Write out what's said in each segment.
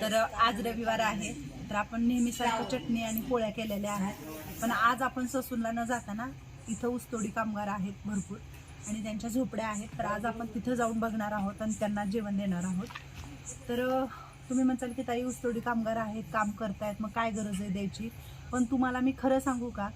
तर आज रविवार आहे. तर आपण नेहमीसारखं चटणी आणि पोळ्या केलेल्या आहेत. पण आज आपण ससूनला न जाताना इथं ऊसतोडी कामगार आहेत भरपूर. आणि त्यांच्या झोपड्या आहेत. तर आज आपण तिथं जाऊन बघणार आहोत आणि त्यांना जेवण देणार आहोत. तर तुम्ही म्हणताल की ताई ऊसतोडी कामगार आहेत काम करतायत. मग काय गरज आहे द्यायची? पण तुम्हाला मी खरं सांगू का?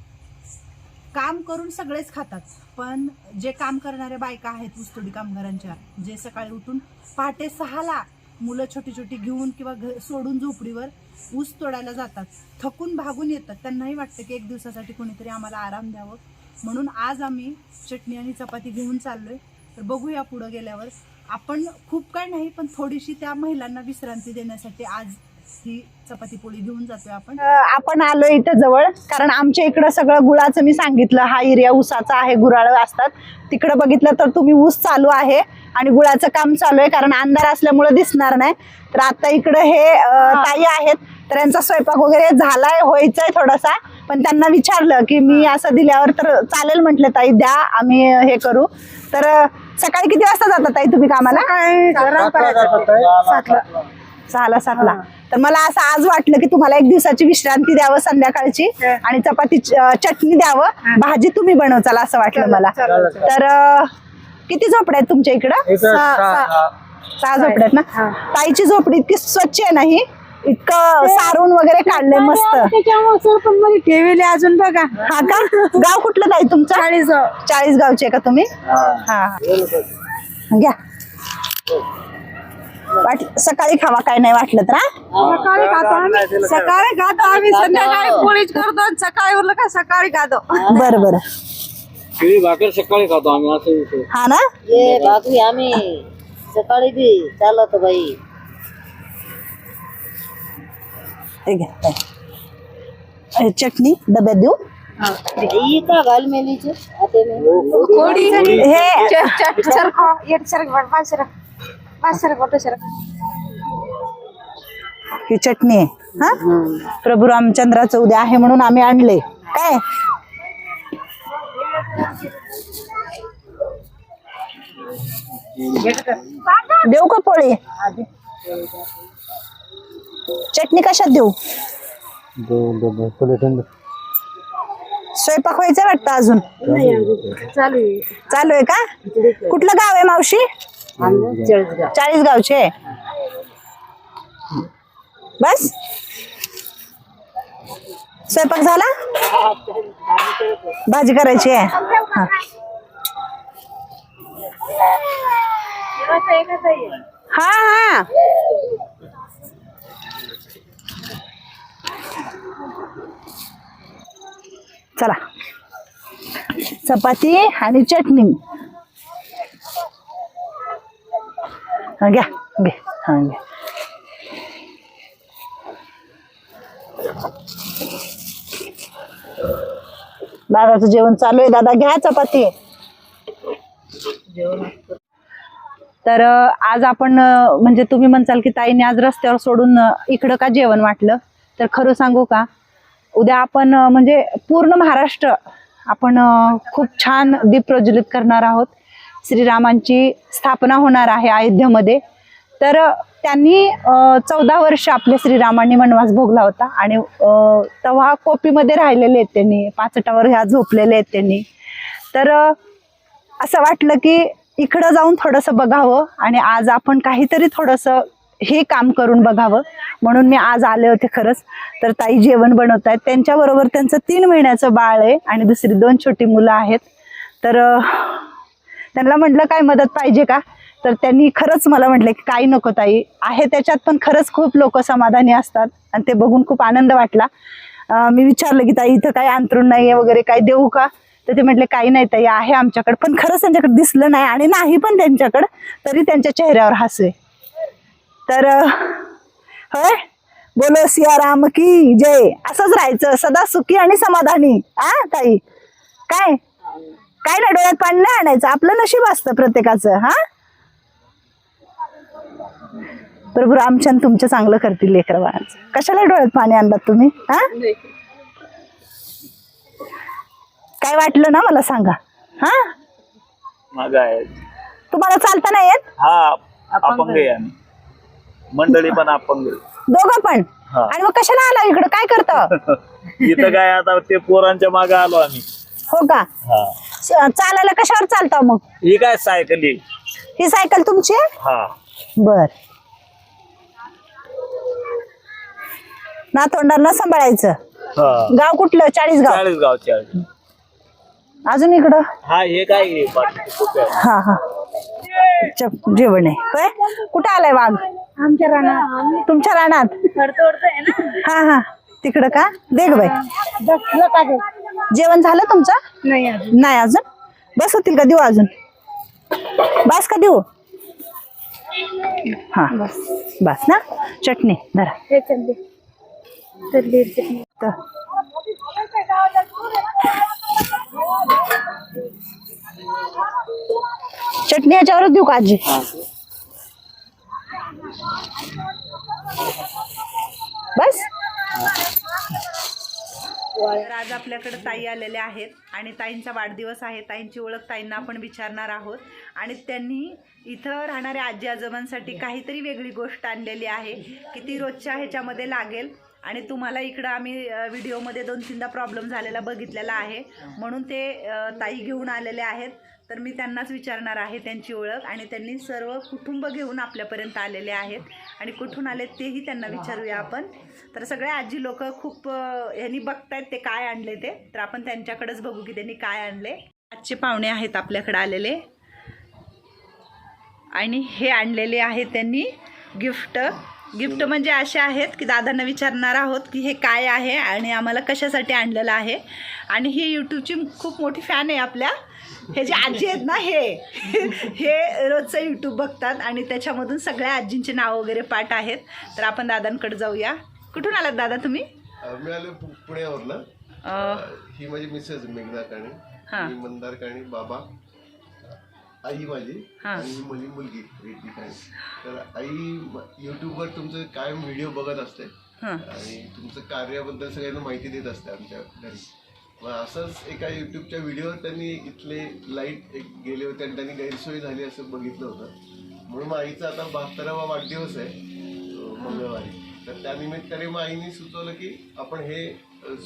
काम करून सगळेच खातात. पण जे काम करणाऱ्या बायका आहेत ऊसतोडी कामगारांच्या जे सकाळी उठून पहाटे सहाला मुलं छोटी छोटी घेऊन किंवा सोडून झोपडीवर ऊस तोडायला जातात. थकून भागून येतात. त्यांनाही वाटतं की एक दिवसासाठी कोणीतरी आम्हाला आराम द्यावं. म्हणून आज आम्ही चटणी आणि चपाती घेऊन चाललोय. तर बघूया पुढं गेल्यावर. आपण खूप काय नाही पण थोडीशी त्या महिलांना विश्रांती देण्यासाठी आज ही चपाती पोळी घेऊन जातोय आपण. आपण आलो इथं जवळ. कारण आमच्या इकडं सगळं गुळाचं मी सांगितलं. हा एरिया ऊसाचा आहे गुराळ असतात. तिकडं बघितलं तर तुम्ही ऊस चालू आहे आणि गुळाचं काम चालू आहे. कारण अंधार असल्यामुळे दिसणार नाही. तर आता इकडं हे ताई आहेत. तर यांचा स्वयंपाक वगैरे झालाय व्हायचाय थोडासा. पण त्यांना विचारलं की मी असं दिल्यावर तर चालेल म्हटलं ताई द्या आम्ही हे करू. तर सकाळी किती वाजता जाता ताई तुम्ही कामाला? सातला. सहाला सातला तर मला असं आज वाटलं की तुम्हाला एक दिवसाची विश्रांती द्यावं संध्याकाळची आणि चपाती चटणी द्यावं. भाजी तुम्ही बनवचाल असं वाटलं मला. तर किती झोपड्या आहेत तुमच्या इकडं? सहा झोपड्या आहेत ना? ताईची झोपडी इतकी स्वच्छ आहे नाही इतकं सारून वगैरे काढलंय मस्त. ठेवले अजून बघा. हा का? गाव कुठलं ताई तुमचं? चाळीस चाळीस गावचे आहे का तुम्ही? हा. हा. घ्या. वाट सकाळी खावा काय नाही वाटलं तर हा? सकाळी खातो आम्ही. सकाळी खातो आम्ही संध्याकाळी पोळीच करतो आणि सकाळी उरलं का सकाळी खातो. बरं बरं. केळी भाकर सकाळी खातो आम्ही असं विषय. हा ना? ये भाकरी आम्ही. सकाळी बी चालत बाई. हे घ्या. हे. चटणी डब्यात देऊ? ही. का घाल मेलीची. आता मी हे. ही चटणी आहे हा? प्रभू रामचंद्राचं उद्या आहे म्हणून आम्ही आणले. काय? देऊ का पोळी? चटणी कशात देऊ? स्वयंपाक व्हायचा वाटतं अजून? चालू आहे का? कुठलं गाव आहे मावशी? चाळीस गावचे. बस. स्वयंपाक झाला? भाजी करायची आहे. हा. हा. चला. चपाती आणि चटणी हा, घ्या घे. हा घ्या. दादाचं जेवण चालू आहे. दादा घ्या चपाती. तर आज आपण म्हणजे तुम्ही म्हणसाल की ताईने आज रस्त्यावर सोडून इकडं का जेवण वाटलं? तर खरं सांगू का? उद्या आपण म्हणजे पूर्ण महाराष्ट्र आपण खूप छान दीप प्रज्वलित करणार आहोत. श्रीरामांची स्थापना होणार आहे अयोध्येमध्ये. तर त्यांनी चौदा वर्ष आपल्या श्रीरामांनी वनवास भोगला होता आणि तेव्हा कोपीमध्ये राहिलेले आहेत त्यांनी पाचटावर ह्या झोपलेले आहेत त्यांनी. तर असं वाटलं की इकडं जाऊन थोडंसं बघावं आणि आज आपण काहीतरी थोडंसं हे काम करून बघावं. म्हणून मी आज आले होते खरंच. तर ताई जेवण बनवत आहेत त्यांच्याबरोबर त्यांचं तीन महिन्याचं बाळ आहे आणि दुसरी दोन छोटी मुलं आहेत. तर त्यांना म्हटलं काय मदत पाहिजे का? तर त्यांनी खरंच मला म्हटलं की काही नको ताई. आहे त्याच्यात पण खरंच खूप लोक समाधानी असतात आणि ते बघून खूप आनंद वाटला. मी विचारलं की ताई इथं काही अंतरून नाही आहे वगैरे काय देऊ का? तर ते म्हटले काही नाही ताई आहे आमच्याकडे पण खरंच त्यांच्याकडे दिसलं नाही आणि नाही पण त्यांच्याकडं तरी त्यांच्या चेहऱ्यावर हसवे तर होय? बोलो सियाराम की जय. असंच राहायचं सदा सुखी आणि समाधानी. आ ताई? काय? काय ना डोळ्यात पाणी नाही आणायचं? आपलं नशीब असतं प्रत्येकाचं हा? प्रभू रामचंद तुमचं चांगलं करतील लेकर बाळाचं. कशाला डोळ्यात पाणी आणलात तुम्ही हा? काय वाटलं ना मला सांगा हा? तुम्हाला चालता नाही येत? हा अपंग आहे आम्ही. मंडळी पण अपंग आहे. दोघं पण? हा. आणि मग कशाला आला इकडं? काय करता? इथं काय आता ते पोरांच्या मागे आलो आम्ही. हो का? हा. चालायला कशावर चालता मग? ही काय सायकल ही सायकल तुमची? आहे हा. बर. नातवंडांना सांभाळायचं. हा. गाव कुठलं? चाळीस गाव. चाळीस गाव चाळीस. अजून इकडं? हा हे काय कुठे आहे? हा हा. चप जेवण आहे. काय कुठं आलाय वाघ? आमच्या रानात. तुमच्या रानात? हा हा. तिकडं का? देख बाई. जेवण झालं तुमचं? नाही अजून. बस होतील का? देऊ अजून. बस का देऊ? हा. बस. ना? चटणी धरा. तर. चटणी याच्यावरच देऊ का आजी? आज आपल्याकडे ताई आलेल्या आहेत आणि ताईंचा वाढदिवस आहे. ताईंची ओळख ताईंना आपण विचारणार आहोत. आणि त्यांनी इथं राहणाऱ्या आजी आजोबांसाठी काहीतरी वेगळी गोष्ट आणलेली आहे की ती रोजच्या ह्याच्यामध्ये लागेल. आणि तुम्हाला इकडं आम्ही व्हिडिओमध्ये दोन तीनदा प्रॉब्लेम झालेला बघितलेला आहे. म्हणून ते ताई घेऊन आलेले आहेत. तर मी त्यांनाच विचारणार आहे त्यांची ओळख आणि त्यांनी सर्व कुटुंब घेऊन आपल्यापर्यंत आलेले आहेत. आणि कुठून आले तेही त्यांना विचारूया आपण. तर सगळे आजी लोक खूप ह्यांनी बघतायत ते काय आणले ते. तर आपण त्यांच्याकडेच बघू की त्यांनी काय आणले. आजचे पाहुणे आहेत आपल्याकडे आलेले. आणि हे आणलेले आहेत त्यांनी गिफ्ट. गिफ्ट म्हणजे असे आहेत की दादांना विचारणार आहोत की हे काय आहे आणि आम्हाला कशासाठी आणलेलं आहे. आणि ही यूट्यूबची खूप मोठी फॅन आहे आपल्या. हे जे आजी आहेत ना हे? हे रोजचं यूट्यूब बघतात आणि त्याच्यामधून सगळ्या आजींचे नाव वगैरे पाठ आहेत. तर आपण दादांकडे जाऊया. कुठून आलात दादा तुम्ही? मी आलो पुण्यावरनं. ही माझी मिसेस मेघना काणे. हा. मंदार काणे बाबा. आई माझी. हा. आणि मुली मुलगी रिद्धी काणे. तर आई युट्यूबवर तुमचं कायम व्हिडिओ बघत असते. आणि तुमचं कार्याबद्दल सगळ्यांना माहिती देत असते आमच्या घरी. मग असंच एका युट्यूबच्या व्हिडिओवर त्यांनी इथले लाइट एक गेले होते आणि त्यांनी गैरसोय झाली असं बघितलं होतं. म्हणून आईचा आता बहात्तरावा वाढदिवस आहे मंगळवारी. तर त्यानिमित्ताने मग आईने सुचवलं की आपण हे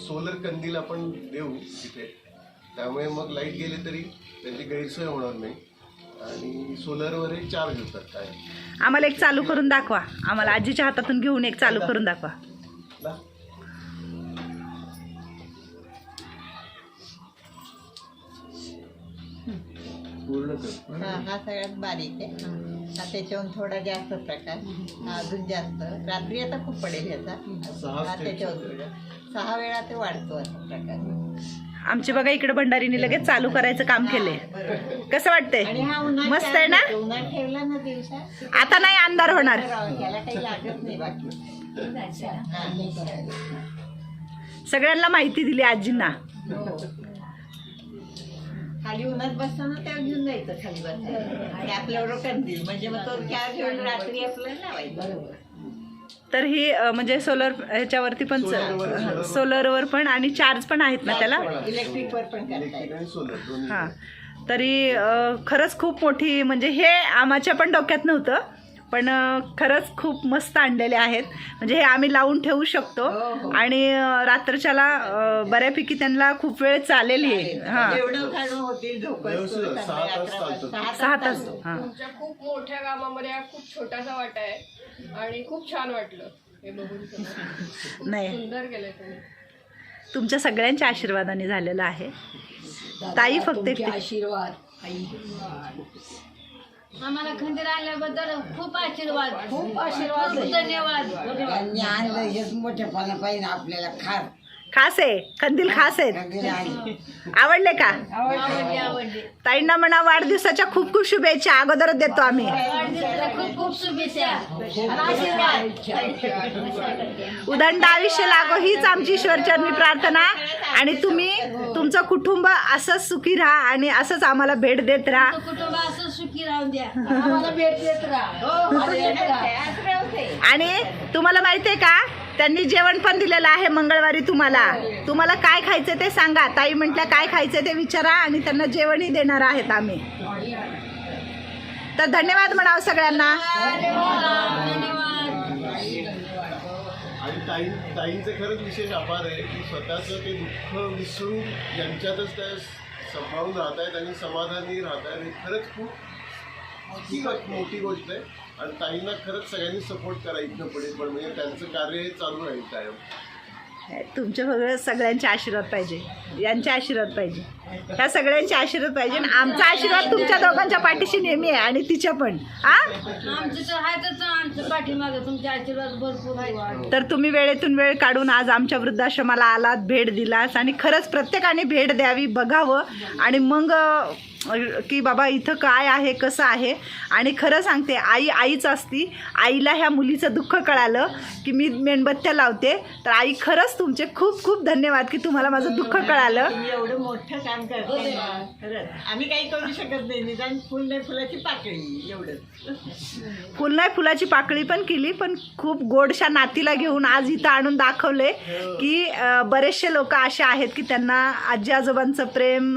सोलर कंदील आपण देऊ तिथे त्यामुळे मग लाइट गेले तरी त्यांची गैरसोय होणार नाही. आणि सोलरवरही चार्ज होतात काय? आम्हाला एक चालू करून दाखवा. आम्हाला आजीच्या हातातून घेऊन एक चालू करून दाखवा. पूर्ण कर हा हा सगळ्यात बारीक आहे. हा. त्याच्याहून थोडा जास्त प्रकाश हा अजून जास्त. रात्री आता खूप पडेल ह्याचा सहा हा थोडं. सहा वेळा ते वाढतो असा प्रकाश आमचे बघा इकडे भंडारीने लगेच चालू करायचं काम केलंय. कसं वाटतंय? हा मस्त आहे ना? ठेवला दिवसा? आता नाही अंधार होणार. त्याला काही लागत नाही बाकी. हा. सगळ्यांना माहिती दिली आजींना. खाली उन्हात बसताना त्या घेऊन जायचं खाली बसायला आणि आपल्यावर कंदील. म्हणजे मग तो चार्ज होईल रात्री आपल्याला लावायचं. तर ही अं, म्हणजे सोलर ह्याच्यावरती पण सोलरवर- सोलरवर पण आणि चार्ज पण आहेत ना त्याला? इलेक्ट्रिक वर पण करता इलेक्ट्रिक आणि सोलर दोन्ही. हां. तरी अं, खरंच खूप मोठी म्हणजे हे आम्हाच्या पण डोक्यात नव्हतं. पण खरंच खूप मस्त आणलेले आहेत. म्हणजे हे आम्ही लावून ठेवू शकतो. आणि अं, रात्रच्याला अं, बऱ्यापैकी त्यांना खूप वेळ चालेल हे. हां. सहा तास. हां. खूप मोठ्या कामामध्ये हा खूप छोटासा वाटा आहे. आणि खूप छान वाटलं हे बघून. नाही. सुंदर केलंय तुम्ही. तुमच्या सगळ्यांच्या आशीर्वादाने झालेलं आहे. ताई फक्त एक- आम्हाला खंजीर आणल्याबद्दल खूप आशीर्वाद. खूप आशीर्वाद. धन्यवाद. त्यांनी आणलं हेच मोठेपणा पाहिजे आपल्याला खार खास आहे. कंदील खास आहेत. आवडले का? ताईंना म्हणा वाढदिवसाच्या खूप खूप शुभेच्छा. अगोदरच देतो आम्ही. उदंड आयुष्य लागो हीच आमची ईश्वरचरणी प्रार्थना. आणि तुम्ही तुमचं कुटुंब असंच सुखी राहा आणि असंच आम्हाला भेट देत राहा. कुटुंब असं सुखी राहून द्या. आम्हाला भेट देत राहा. देत राहा. आणि तुम्हाला माहिती आहे का? त्यांनी जेवण पण दिलेलं आहे मंगळवारी तुम्हाला. तुम्हाला काय खायचं ते सांगा. ताई म्हटल्या काय खायचं ते विचारा आणि त्यांना जेवणही देणार आहेत आम्ही. तर धन्यवाद म्हणावं सगळ्यांना. धन्यवाद आणि ताई ताईंचं खरंच विशेष आभार आहे की स्वतःचं ते दुःख विसरून यांच्यातच त्या सांभाळून राहत आहेत आणि समाधानी राहत आहेत हे खरंच खूप ही मोठी गोष्ट आहे. आणि ताईंना खरंच सगळ्यांनी सपोर्ट करा इथनं पुढे पण म्हणजे त्यांचं कार्य हे चालू राहील कायम. तुमचे सगळं सगळ्यांचे आशीर्वाद पाहिजे. यांचे आशीर्वाद पाहिजे. ह्या सगळ्यांचे आशीर्वाद पाहिजे. आणि आमचा आशीर्वाद तुमच्या दोघांच्या पाठीशी नेहमी आहे आणि तिच्या पण. आ? आमचं तर आहेतच आमचं पाठीमागं तुमचे आशीर्वाद भरपूर आहे. तर तुम्ही वेळेतून वेळ काढून आज आमच्या वृद्धाश्रमाला आलात भेट दिलास आणि खरंच प्रत्येकाने भेट द्यावी बघावं आणि मग की बाबा इथं काय आहे कसं आहे? आणि खरं सांगते आई आईच असती. आईला ह्या मुलीचं दुःख कळालं की मी मेणबत्त्या लावते. तर आई खरंच तुमचे खूप खूप धन्यवाद की तुम्हाला माझं दुःख कळालं. तुम्ही एवढं मोठं काम खरंच. आम्ही काही करू शकत नाही. निदान फुल नाही फुलाची पाकळी एवढं. फुल नाही फुलाची पाकळी पण केली पण खूप गोडशा नातीला घेऊन आज इथं आणून दाखवले की बरेचसे लोक असे आहेत की त्यांना आजी आजोबांचं प्रेम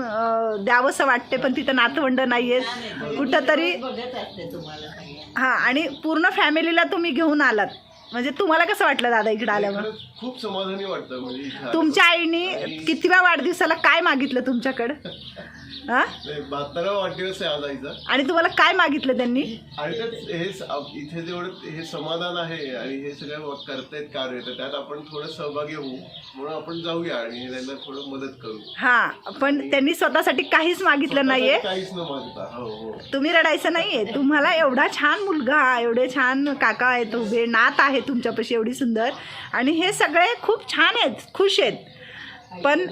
द्यावंसं वाटते पण तिथं नातवंड नाही आहेत कुठंतरी हां आणि पूर्ण फॅमिलीला तुम्ही घेऊन आलात. म्हणजे तुम्हाला कसं वाटलं दादा इकडे आल्यावर? खूप समाधानी वाटतं म्हणजे. तुमच्या आईने कितव्या वाढदिवसाला काय मागितलं तुमच्याकडं? हां? नाही, बहात्तरावा वाढदिवस आहे आज आईचा. आणि तुम्हाला काय मागितलं त्यांनी? आणि त्यात हे स- आप- इथे जेवढं हे समाधान आहे आणि हे सगळं व- करतायत कार्य तर त्यात आपण थोडं सहभागी होऊ म्हणून आपण जाऊया आणि त्यांना थोडं मदत करू. हां पण त्यांनी स्वतःसाठी काहीच मागितलं नाहीये. काहीच न मागता. हो हो. तुम्ही रडायचं नाहीये. तुम्हाला एवढा छान मुलगा एवढे छान काका आहेत उभे नात आहे तुमच्यापाशी एवढी सुंदर. आणि हे सगळे खूप छान आहेत खुश आहेत. पण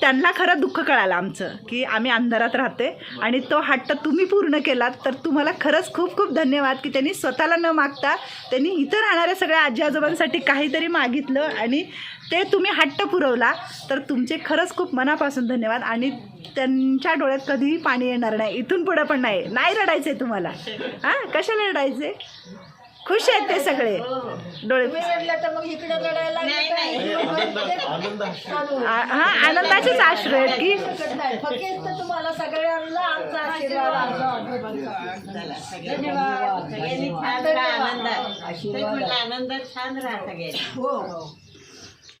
त्यांना खरं दुःख कळालं आमचं की आम्ही अंधारात राहते आणि तो हट्ट तुम्ही पूर्ण केलात तर तुम्हाला खरंच खूप खूप धन्यवाद की त्यांनी स्वतःला न मागता त्यांनी इथं राहणाऱ्या सगळ्या आजी आजोबांसाठी काहीतरी मागितलं आणि ते तुम्ही हट्ट पुरवला. तर तुमचे खरंच खूप मनापासून धन्यवाद आणि त्यांच्या डोळ्यात कधीही पाणी येणार नाही इथून पुढं पण नाही. नाही आहे तुम्हाला. हां? कशाला रडायचे खुश आहेत ते सगळे. डोळे नाही नाही. हे आनंद आनंद आ- हा आनंदाचेच आश्रू आहेत की? तुम्हाला सगळ्यांना आमचा आशीर्वाद सगळ्यांनी छान राहा आनंदात तेच